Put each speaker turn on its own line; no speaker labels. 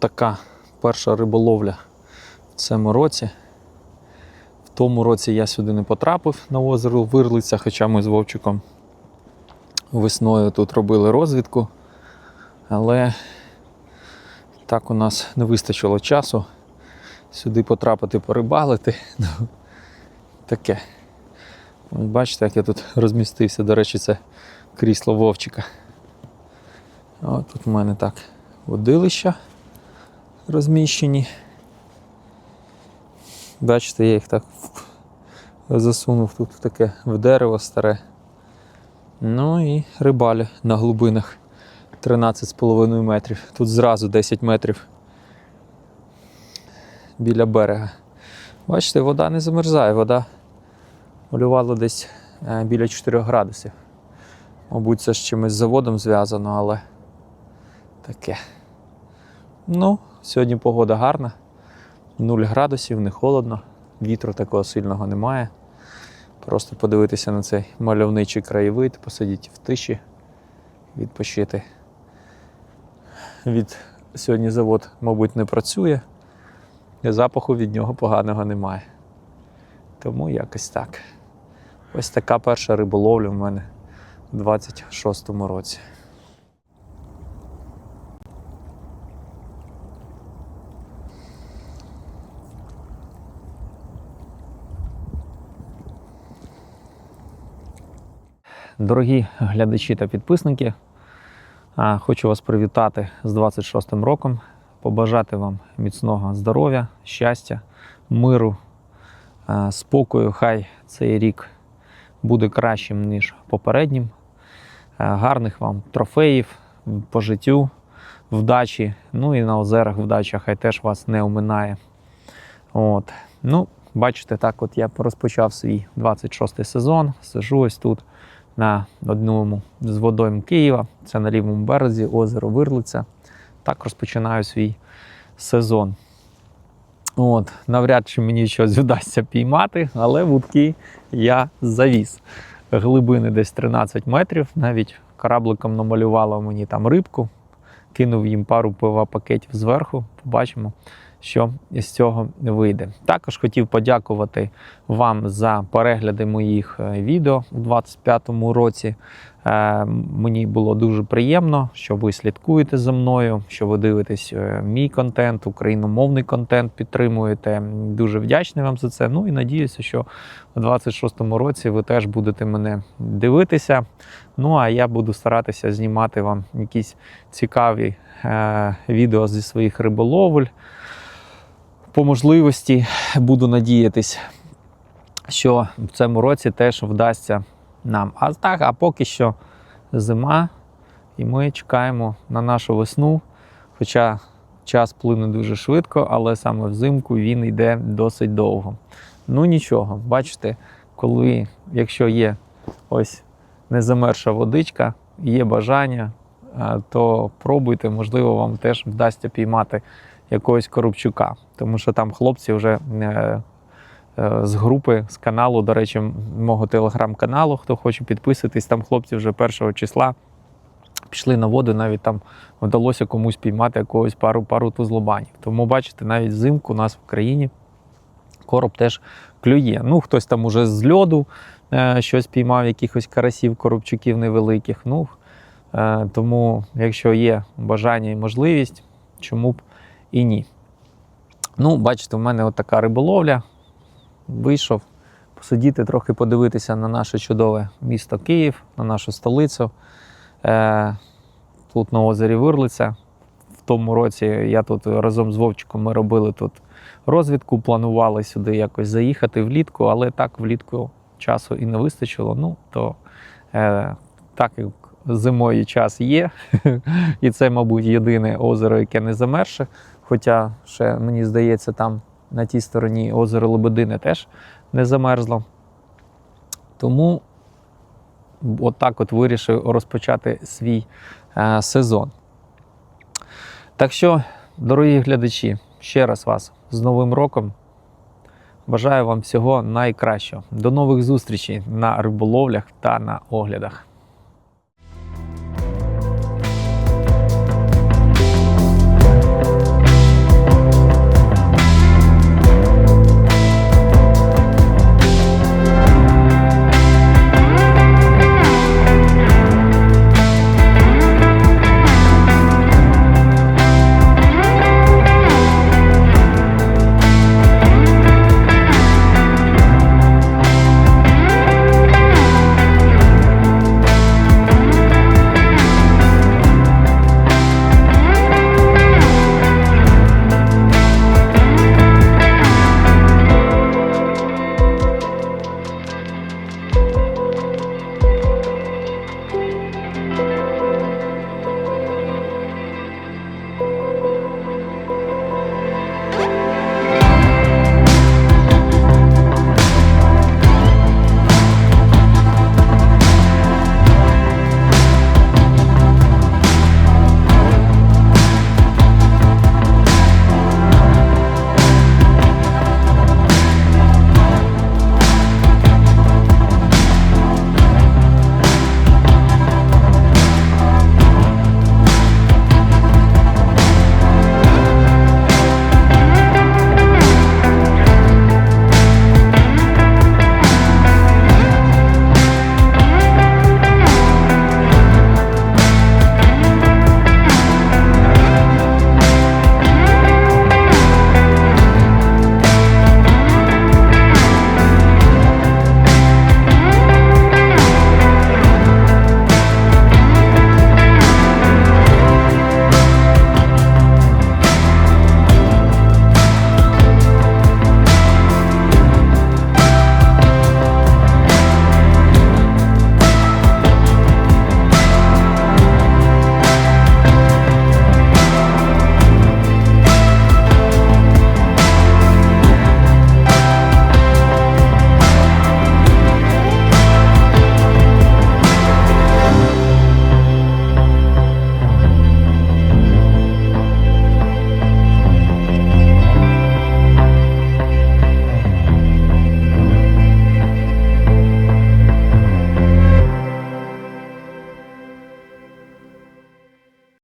Така перша риболовля в цьому році. В тому році я сюди не потрапив на озеро Вирлиця, хоча ми з Вовчиком весною тут робили розвідку. Але так у нас не вистачило часу сюди потрапити порибалити. Ну, Таке. Бачите, як я тут розмістився. До речі, це крісло Вовчика. От тут у мене так водилища розміщені. Бачите, я їх так засунув тут таке в дерево старе. Ну і рибалі на глибинах 13,5 метрів. Тут зразу 10 метрів біля берега. Бачите, вода не замерзає, вода малювала десь е, біля 4 градусів. Мабуть, це з чимось заводом зв'язано, але таке. Ну, сьогодні погода гарна. 0 градусів, не холодно, вітру такого сильного немає. Просто подивитися на цей мальовничий краєвид, посидіти в тиші, відпочити. Від сьогодні завод, мабуть, не працює, і запаху від нього поганого немає. Тому якось так. Ось така перша риболовля в мене у 26-му році. Дорогі глядачі та підписники, хочу вас привітати з 26-м роком, побажати вам міцного здоров'я, щастя, миру, спокою. Хай цей рік буде кращим, ніж попереднім. Гарних вам трофеїв по життю, вдачі. Ну і на озерах вдача, хай теж вас не оминає. От. Ну, бачите, так от я розпочав свій 26-й сезон. Сижу ось тут на одному з водойм Києва, це на лівому березі, озеро Вирлиця. Так розпочинаю свій сезон. От, навряд чи мені щось вдасться піймати, але вудки я завіз. Глибини десь 13 метрів. Навіть корабликом намалювало мені там рибку, кинув їм пару пива пакетів зверху. Побачимо, що з цього вийде. Також хотів подякувати вам за перегляди моїх е, відео у 2025 році. Е, Мені було дуже приємно, що ви слідкуєте за мною, що ви дивитесь е, мій контент, україномовний контент підтримуєте. Дуже вдячний вам за це. Ну і надіюся, що у 26-му році ви теж будете мене дивитися. Ну а я буду старатися знімати вам якісь цікаві е, відео зі своїх риболовель. По можливості буду надіятись, що в цьому році теж вдасться нам. А так, а поки що зима, і ми чекаємо на нашу весну. Хоча час плине дуже швидко, але саме взимку він йде досить довго. Ну нічого, бачите, коли, якщо є ось незамерша водичка, є бажання, е, то пробуйте, можливо, вам теж вдасться піймати якогось коробчука. Тому що там хлопці вже е, е, з групи, з каналу, до речі, мого телеграм-каналу, хто хоче підписатись, там хлопці вже першого числа пішли на воду, навіть там вдалося комусь піймати якогось пару пару тузлобанів. Тому бачите, навіть взимку у нас в країні короб теж клює. Ну, хтось там уже з льоду е, щось піймав, якихось карасів, коробчуків невеликих. Ну, е, тому, якщо є бажання і можливість, чому б і ні. Ну, бачите, в мене така риболовля. Вийшов посидіти, трохи подивитися на наше чудове місто Київ, на нашу столицю. Е, Тут на озері Вирлиця. В тому році я тут разом з Вовчиком ми робили тут розвідку, планували сюди якось заїхати влітку, але так влітку часу і не вистачило. Ну, то е, так як зимою час є, і це, мабуть, єдине озеро, яке не замерше. Хоча ще, мені здається, там на тій стороні озеро Лебедине теж не замерзло. Тому отак от вирішив розпочати свій е, сезон. Так що, дорогі глядачі, ще раз вас з Новим роком. Бажаю вам всього найкращого. До нових зустрічей на риболовлях та на оглядах.